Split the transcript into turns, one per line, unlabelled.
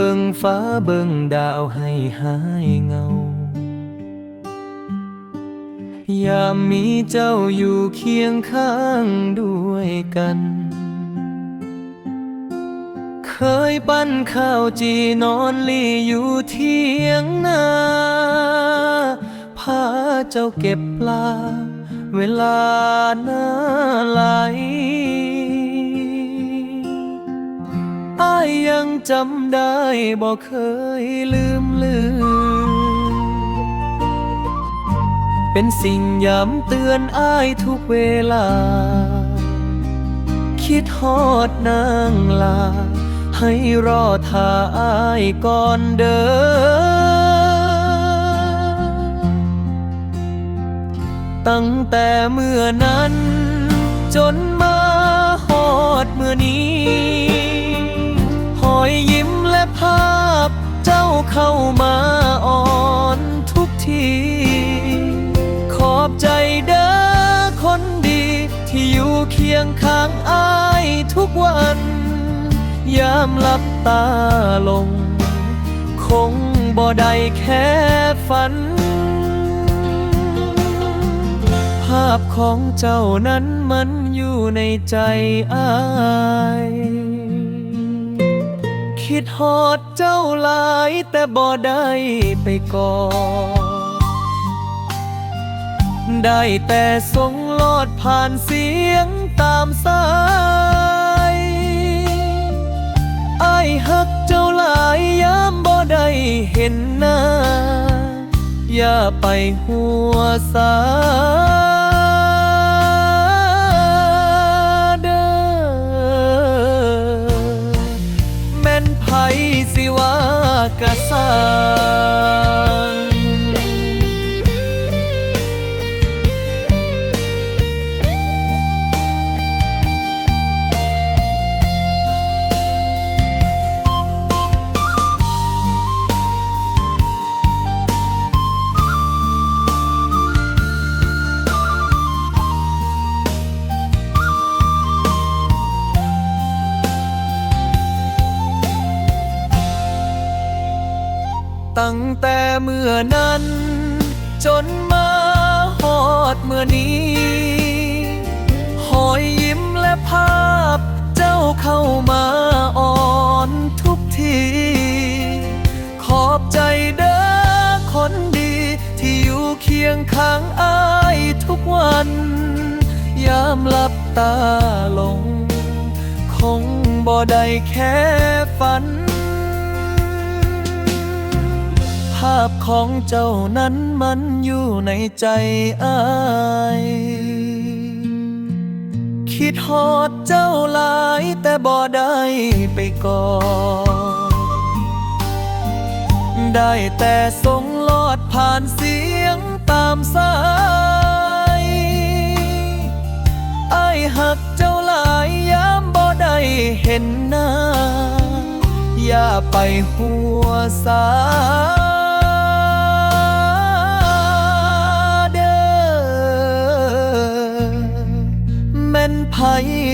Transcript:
เบิ่งฟ้าเบิ่งดาวให้หายเงายามมีเจ้าอยู่เคียงข้างด้วยกัน เคยปั้นข้าวจีนอนลีอยู่เที่ยงนาพาเจ้าเก็บปลา เวลาหน้าไหล ยยังจำได้บอกเคยลืมลืม เป็นสิ่งย้ำเตือนอ้ายทุกเวลา คิดฮอดนางลา ให้รอท่าอ้ายก่อนเด้อตั้งแต่เมื่อนั้น จนมาฮอดเมื่อนี้ เข้ามาอ่อนทุกที ขอบใจเด้อคนดี ที่อยู่เคียงข้างอ้ายทุกวัน ยามหลับตาลง คงบ่ได้แค่ฝัน ภาพของเจ้านั้นมันอยู่ในใจอ้าย คิดฮอดเจ้าหลายแต่บ่ได้ไปกอดได้แต่ส่งลอดผ่านเสียงตามสายไอ้ายหักเจ้าหลายยามบ่ได้เห็นหน้า อย่าไปหัวสาเา ตั้งแต่เมื่อนั้น จนมาฮอดเมื่อนี้หอยยิ้มและภาพ เจ้าเข้ามาอ่อนทุกที ขอบใจเด้อคนดี ที่อยู่เคียงข้างอ้ายทุกวัน ยามหลับตาลง คงบ่ได้แค่ฝัน ภาพของเจ้านั้นมันอยู่ในใจอ้าย คิดฮอดเจ้าหลายแต่บ่ได้ไปกอดได้แต่ส่งลอดผ่านเสียงตามสายอ้ายหักเจ้าหลายยามบ่ได้เห็นหน้า อย่าไปหัวสา อ